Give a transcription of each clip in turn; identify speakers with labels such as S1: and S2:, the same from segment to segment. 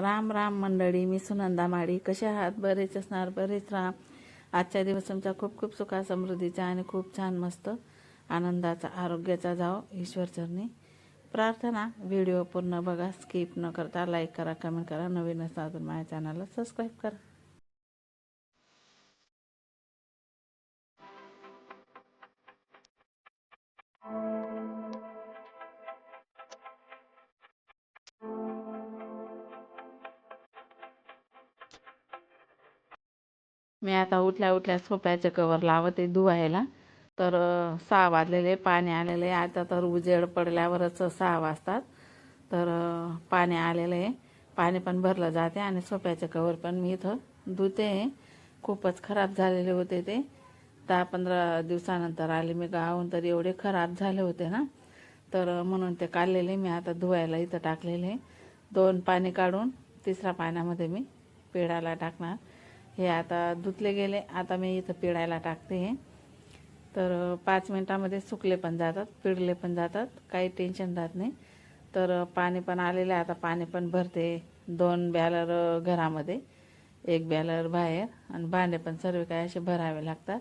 S1: राम राम मंडळी मी सुनंदा माडी कसे आहात? बरेच असणार बरेच राम. आजच्या दिवस तुमचा खूप खूप सुखा समृद्धीचा आणि खूप छान मस्त आनंदाचा आरोग्याचा जाओ ईश्वरचरणी. प्रार्थना व्हिडिओ पूर्ण बघा स्किप न करता लाईक करा कमेंट करा. नवीन असणार तर माझ्या चॅनलला सबस्क्राईब करा. मी आता उठल्या उठल्या सोप्याचे कवर लावते धुवायला. तर सहा वाजलेले पाणी आलेले आता तर उजेड पडल्यावरच सहा वाजतात. तर पाणी आलेलं आहे. पाणी पण भरलं जाते आणि सोप्याचे कवर पण मी इथं धुते आहे. खूपच खराब झालेले होते ते. दहा पंधरा दिवसानंतर आले मी गावून तर एवढे खराब झाले होते ना. तर म्हणून ते काढलेले मी आता धुवायला इथं टाकलेले दोन पाणी काढून तिसऱ्या पाण्यामध्ये मी पेढाला टाकणार. हे आता धुतले गेले. आता मी इथं पिळायला टाकते हे. तर पाच मिनटामध्ये सुकले पण जातात पिळले पण जातात काही टेन्शन राहत नाही. तर पाणी पण आलेलं आहे. आता पाणी पण भरते दोन बॅलर घरामध्ये. एक बॅलर बाहेर आणि भांडे पण सर्व काय असे भरावे लागतात.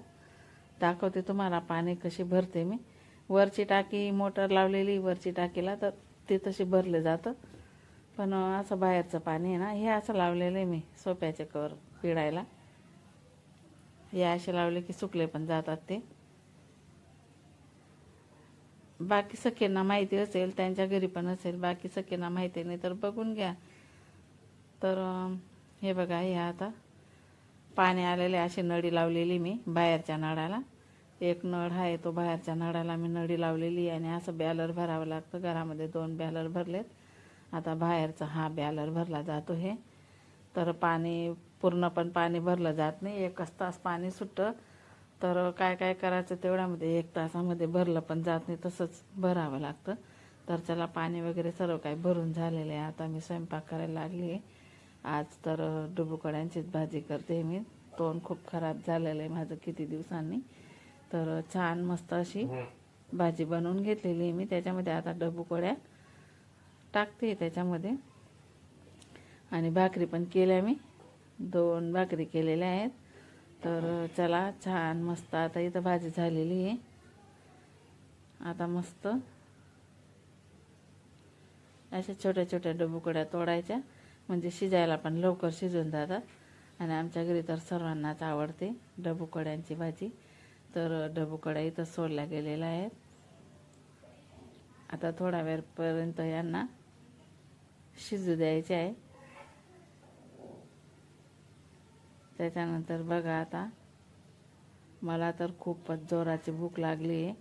S1: दाखवते तुम्हाला पाणी कशी भरते मी. वरची टाकी मोटर लावलेली वरची टाकीला तर ते तसे भरले जातं पण असं बाहेरचं पाणी आहे ना हे असं लावलेलं आहे मी सोप्याचे कवर पिळायला. हे असे लावले की सुकले पण जातात ते. बाकी सखींना माहिती असेल त्यांच्या घरी पण असेल बाकी सखींना माहिती नाही तर बघून घ्या. तर हे बघा हे आता पाणी आलेले अशी नळी लावलेली मी बाहेरच्या नळाला. एक नळ आहे तो बाहेरच्या नळाला मी नळी लावलेली आहे आणि असं बॅलर भरावं लागतं. घरामध्ये दोन बॅलर भरलेत. आता बाहेरचा हा बॅलर भरला जातो हे. तर पाणी पूर्ण पण पाणी भरलं जात नाही. एकच तास पाणी सुटतं. तर काय काय करायचं तेवढ्यामध्ये एक तासामध्ये भरलं पण जात नाही तसंच भरावं लागतं. तर त्याला पाणी वगैरे सर्व काही भरून झालेलं आहे. आता मी स्वयंपाक करायला लागली आहे. आज तर डुबुकड्यांचीच भाजी करते मी. तोंड खूप खराब झालेलं आहे माझं किती दिवसांनी. तर छान मस्त अशी भाजी बनवून घेतलेली आहे मी. त्याच्यामध्ये आता डबुकड्या टाकते त्याच्यामध्ये. आणि भाकरी पण केल्या मी. दोन भाकरी केलेल्या आहेत. तर चला छान मस्त. आता इथं भाजी झालेली आहे. आता मस्त. अशा छोट्या छोट्या डबुकड्या तोडायच्या. म्हणजे शिजायला पण लवकर शिजून जातात. आणि आमच्या घरी तर सर्वांनाच आवडते डबुकड्यांची भाजी. तर डबुकड्या इथं सोडल्या गेलेल्या आहेत. आता थोडा वेळपर्यंत यांना शिजू द्यायचे आहे. त्याच्यानंतर बघा आता मला तर खूपच जोराची भूक लागली आहे.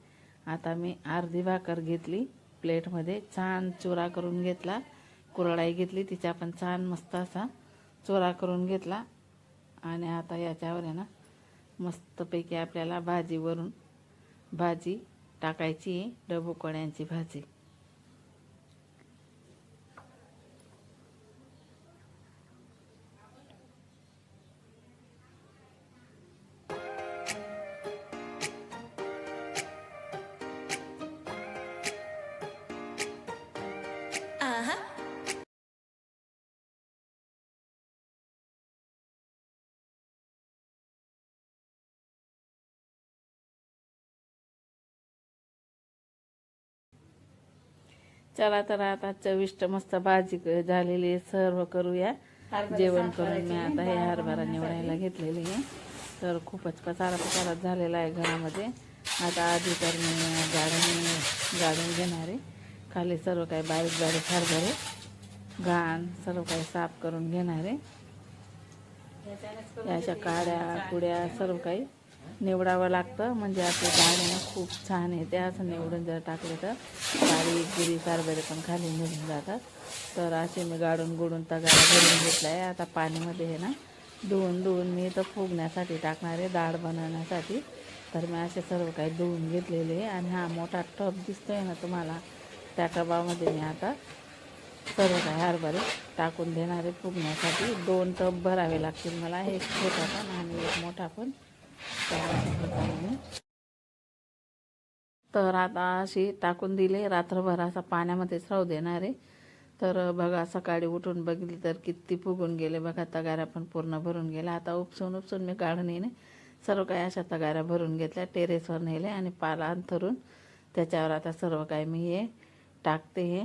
S1: आता मी अर्धी भाकर घेतली प्लेटमध्ये छान चुरा करून घेतला. कुरडाई घेतली तिच्या पण छान मस्त असा चुरा करून घेतला. आणि आता याच्यावर आहे ना मस्तपैकी आपल्याला भाजीवरून भाजी टाकायची आहे डबुकड्यांची भाजी. चला तर आता चविष्ट मस्त भाजी झालेली आहे. सर्व करूया. जेवण करून मी आता हे हरभरा निवडायला घेतलेली आहे. तर खूपच पसारा पसारा झालेला आहे घरामध्ये. आता आधी तर मी गाडून गाडून घेणार आहे. खाली सर्व काही बारीक बारीक हरभरे घाण सर्व काही साफ करून घेणार आहे. या अशा काड्या कुड्या सर्व काही निवडावं लागतं. म्हणजे आपली डाळ आहे ना खूप छान येते असं निवडून जर टाकले तर बारीक गिरी कारबरे पण खाली निघून जातात. तर असे मी गाडून गुडून तगारा भरून घेतला आहे आता पाणीमध्ये आहे ना धुवून धुवून मी इथं फुगण्यासाठी टाकणार आहे डाळ बनवण्यासाठी. तर मी असे सर्व काही धुवून घेतलेले आहे. आणि हा मोठा टब दिसतोय ना तुम्हाला त्या टबामध्ये मी आता सर्व काही हरभरे टाकून देणारे फुगण्यासाठी. दोन टब भरावे लागतील मला. एक छोटा पण आणि एक मोठा पण. तर आता अशी टाकून दिले. रात्रभर असा पाण्यामध्येच राहू देणार आहे. तर बघा सकाळी उठून बघितली तर किती फुगून गेले. बघा तगाऱ्या पण पूर्ण भरून गेल्या आता उपसून उपसून मी काढून येणे सर्व काही अशा तगाऱ्या भरून घेतल्या. टेरेसवर नेले आणि पाला अंथरून त्याच्यावर आता सर्व काही मी हे टाकते हे.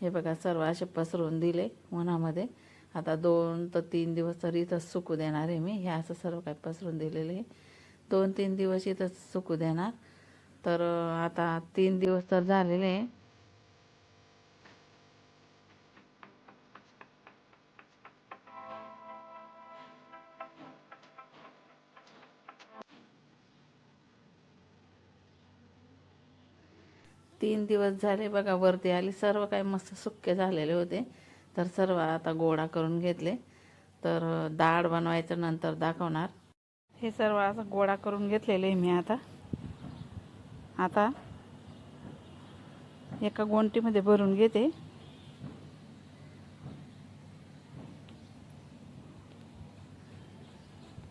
S1: हे बघा सर्व असे पसरून दिले उन्हामध्ये. आता दोन तर तीन दिवस तर इथंच सुकू देणार आहे मी. हे असं सर्व काही पसरून दिलेले आहे. दोन तीन दिवस इथंच सुकू देणार. तर आता तीन दिवस तर झालेले. आहे तीन दिवस झाले बघा वरती आली. सर्व काही मस्त सुक्के झालेले होते. तर सर्व आता गोळा करून घेतले. तर डाळ बनवायचं नंतर दाखवणार. हे सर्व असं गोळा करून घेतलेलं आहे मी आता. आता एका गोंटीमध्ये भरून घेते.